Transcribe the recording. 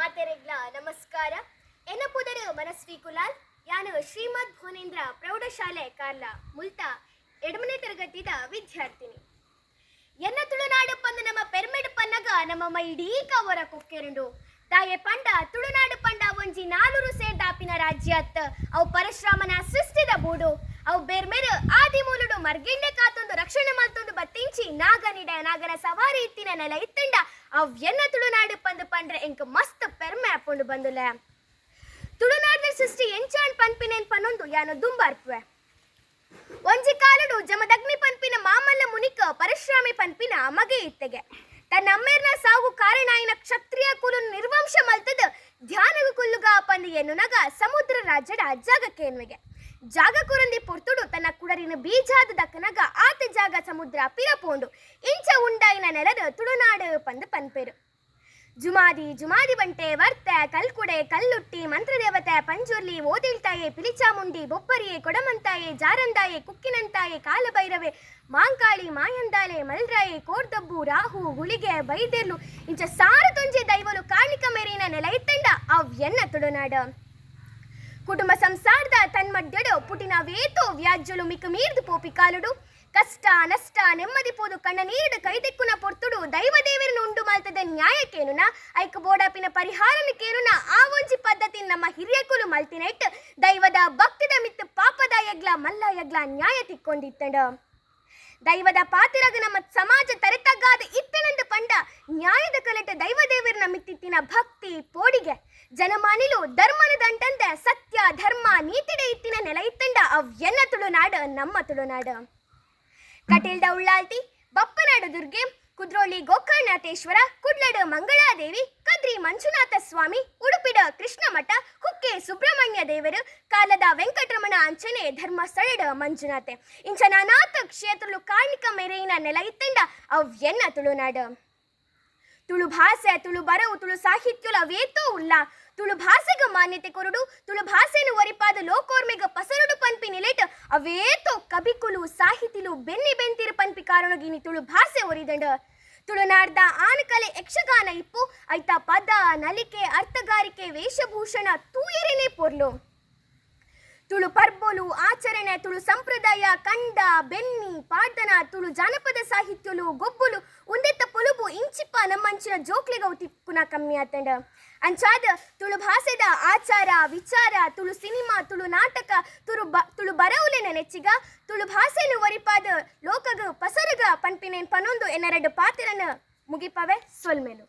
ಮಾತೆರೆಗ್ಲ, ನಮಸ್ಕಾರ. ಎನಪುದರು ಮನಸ್ವಿ ಕುಲಾಲ್, ಯಾನು ಶ್ರೀಮದ್ ಭುವನೇಂದ್ರ ಪ್ರೌಢಶಾಲೆ ಕಾರ್ಲ ಮುಲ್ತ ಎಡಮನೆ ತರಗತಿದ ವಿದ್ಯಾರ್ಥಿನಿ. ಎನ್ನ ತುಳುನಾಡು ಪಂದ ನಮ್ಮ ಪೆರ್ಮೆಡ್ ಪನ್ನಗ ನಮ್ಮ ಮೈ ಇಡೀ ಕವರ ಕೊಕ್ಕೆರುಂಡು. ತಾಯೆ ಪಂಡ ತುಳುನಾಡು ಪಂಡ ಒಂಜಿ ನಾನೂರು ಸೇರ್ದಾಪಿನ ರಾಜ್ಯ ರಾಜ್ಯತ್. ಅವು ಪರಶುರಾಮನ ಸೃಷ್ಟಿದ ಬೂಡು. ಅವು ಬೇರ್ಮೇರು ಆದಿ ಮೂಲುಡು ಮರ್ಗಿಂಡೆ ಕಾತೊಂದು ರಕ್ಷಣೆ ಮಲ್ತೊಂದು ಬತ್ತಿಂಚಿ ನಾಗನಿಡ ನಾಗನ ಸವಾರಿ ಇತ್ತಿನ ನೆಲ ಇತ್ತಂಡ ಎನ್ನ ತುಳುನಾಡು ಪಂದು ಪಂಡ್ರೆ ಎಂಕ್ ಮಸ್ತ್ ಪೆರ್ಮೆ ಅಪ್ಪುಂಡು ಬಂದುಲೆ. ತುಳುನಾಡಿನ ಸೃಷ್ಟಿ ಎಂಚಾಣ್ ಪನ್ಪಿನೇನ್ ಪನ್ನೊಂದು ಯಾನು ದುಂಬಾರ್ಪುವೆ ಒಂಜಿ ಕಾಲುಡು ಜಮದಗ್ನಿ ಪನ್ಪಿನ ಮಾಮಲ್ಲ ಮುನಿಕ ಪರಶುರಾಮಿ ಪನ್ಪಿನ ಮಗೆ ಇತ್ತೆಗೆ. ತನ್ನ ಅಮ್ಮೇರ್ನ ಸಾವು ಕಾರಣಾಯಿನ ಕ್ಷತ್ರಿಯ ಕುಲು ನಿರ್ವಂಶ ಮಲ್ತದ ಧ್ಯಾನಗ ಕುಲ್ಲುಗ ಪಂದು ಎನ್ನುನಗ ಸಮುದ್ರ ರಾಜ್ಯದ ಜಾಗಕ್ಕೆ ಎನ್ನುವೆಗೆ ಜಾಗ ಕುರಂದಿ ಪುರ್ತುಡು ತನ್ನ ಕುಡರಿನ ಬೀಜಾದ ದಕ್ಕನಗ ಆತ ಜಾಗ ಸಮುದ್ರ ಪಿರಪೋಂಡು. ಇಂಚ ಉಂಡಾಯಿನ ನೆಲದ ತುಳುನಾಡು ಪಂದು ಪನ್ಪೇರು. ಜುಮಾದಿ ಜುಮಾದಿ ಬಂಟೆ ವರ್ತೆ, ಕಲ್ಕುಡೆ, ಕಲ್ಲುಟ್ಟಿ, ಮಂತ್ರದೇವತೆ, ಪಂಜುರ್ಲಿ, ಓದಿಲ್ತಾಯೆ, ಪಿಲಿಚಾಮುಂಡಿ, ಬೊಬ್ಬರಿಯೆ, ಕೊಡಮಂತಾಯೆ, ಜಾರಂದಾಯೆ, ಕುಕ್ಕಿನಂತಾಯೆ, ಕಾಲಭೈರವೆ, ಮಾಂಕಾಳಿ ಮಾಯಂದಾಲೆ ಮಲ್ರಾಯೆ ಕೋರ್ದಬ್ಬು ರಾಹು, ಹುಲಿಗೆ, ಬೈದೆರ್ಲು, ಇಂಚ ಸಾರು ತುಂಜೆ ದೈವಲು ಕಾಣಿಕ ಮೇರಿನ ನೆಲ ಇತ್ತಂಡ ಅವ್ಯನ್ನ ತುಳುನಾಡ. ಕುಟುಂಬ ಸಂಸಾರದ ತನ್ಮಡ್ಡಡು ಪುಟಿನ ವೇತು ವ್ಯಾಜ್ಯಲು ಮಿಕ ಮೀರ್ದು ಪೋಪಿ ಕಾಲುಡು ಕಷ್ಟ, ನಷ್ಟ, ನೆಮ್ಮದಿ ಪೋದು, ಕಣ್ಣ ನೀರು ಕೈ ದಿಕ್ಕುನ ಪೊರ್ತುಡು, ದೈವ ದೇವರನ್ನ ಉಂಡು ಮಲ್ತದ ನ್ಯಾಯಕ್ಕೇನುನ ಐಕ ಬೋಡಾಪಿನ ಪರಿಹಾರನಕ್ಕೇನುನ ಆ ಒಂಜಿ ಪದ್ಧತಿ ನಮ್ಮ ಹಿರಿಯಕುಲು ಮಲ್ತಿನ ಇಟ್ಟು ದೈವದ ಭಕ್ತಿದ ಮಿತ್ತು ಪಾಪದ ಯಗ್ಲ, ಮಲ್ಲ ಯಗ್ಲ ನ್ಯಾಯ ತಿಕ್ಕೊಂಡಿತ್ತಂಡ. ದೈವದ ಪಾತಿರಗ ನಮ್ಮ ಸಮಾಜ ತರೆತಗ್ಗಾದ ಇತ್ತನಂದ ಪಂಡ, ನ್ಯಾಯದ ಕಲೆಟ ದೈವ ದೇವರನ್ನ ಮಿತ್ತಿತ್ತಿನ ಭಕ್ತಿ ಪೋಡಿಗೆ, ಜನಮಾನಿಲು ಧರ್ಮನ ದಂಟಂದೆ ಸತ್ಯ, ಧರ್ಮ, ನೀತಿಡೆ ಇತ್ತಿನ ನೆಲ ಇತ್ತಂಡ, ಅವ್ ಎನ್ನ ತುಳುನಾಡ, ನಮ್ಮ ತುಳುನಾಡ. ಕಟೀಲ್ದ ಉಳ್ಳಾಲ್ತಿ ಬಪ್ಪನಾಡು ದುರ್ಗೆ ಕುದ್ರೋಳಿ ಗೋಕರ್ಣಾಥೇಶ್ವರ, ಕುಡ್ಲಡ ಮಂಗಳಾದೇವಿ, ಕದ್ರಿ ಮಂಜುನಾಥ ಸ್ವಾಮಿ ಉಡುಪಿಡ ಕೃಷ್ಣಮಠ ಕುಕ್ಕೆ ಸುಬ್ರಹ್ಮಣ್ಯ ದೇವರು, ಕಾಲದ ವೆಂಕಟರಮಣ ಅಂಚನೆ ಧರ್ಮಸ್ಥಳದ ಮಂಜುನಾಥೆ. ಇಂಚ ನಾನಾಥ ಕ್ಷೇತ್ರಲು ಕಾರ್ಣಿಕ ಮೇರೆಯಿನ ನೆಲ ಇತ್ತಂಡ ಅವ್ಯನ್ನ ತುಳುನಾಡ. ತುಳು ಭಾಷೆ, ತುಳು ಬರವು, ತುಳು ಸಾಹಿತ್ಯುಲ ವೇತೋ ಉಲ್ಲ. ತುಳು ಭಾಷೆಗ ಮಾನ್ಯತೆ ಕೊರಡು, ತುಳು ಭಾಷೆಯನ್ನು ಒರಿಪಾದ ಲೋಕೋರ್ಮೆಗ ಪಸರುಡು ಅವೇತೋ ಕಬಿಕುಲು ಸಾಹಿತಿಲು ಬೆನ್ನಿ ಬೆಂತಿರು ಪನ್ಪಿ ಕಾರಣಗಿನಿ ತುಳು ಭಾಷೆ ಒರಿದಂಡ. ತುಳುನಾಡ್ದ ಆನಕಲೆ ಯಕ್ಷಗಾನ ಇಪ್ಪು, ಐತ ಪದ, ನಲಿಕೆ, ಅರ್ಥಗಾರಿಕೆ, ವೇಷಭೂಷಣ ತೂಯರಿನೇ ಪೊರ್ಲು. ತುಳು ಪರ್ಬೋಲು ಆಚರಣೆ ತುಳು ಸಂಪ್ರದಾಯ ಕಂಡ ಬೆನ್ನಿ ಪಾಡ್ದನ ತುಳು ಜಾನಪದ ಸಾಹಿತ್ಯಲು ಗೊಬ್ಬುಲು ಉಂದೆತ್ತ ಪುಲುಬು ಇಂಚಿಪ್ಪ ನಮ್ಮಂಚಿನ ಜೋಕ್ಲಿಗವು ತಿಕ್ಕುನ ಕಮ್ಮಿ ಆತಂಡ ಅಂಚಾದ ತುಳು ಭಾಷೆದ ಆಚಾರ ವಿಚಾರ ತುಳು ಸಿನಿಮಾ ತುಳು ನಾಟಕ ತುಳು ಬ ತುಳು ಬರವುಲೆ ನೆನೆಚ್ಚಿಗ ತುಳು ಭಾಷೆನು ಒರಿಪಾದ ಲೋಕಗ ಪಸರಗ ಪನ್ಪಿನೇನ್ ಪನೊಂದು ಎನ್ನೆರಡು ಪಾತಿರನ ಮುಗಿಪವೆ ಸೊಲ್ಮೆಲು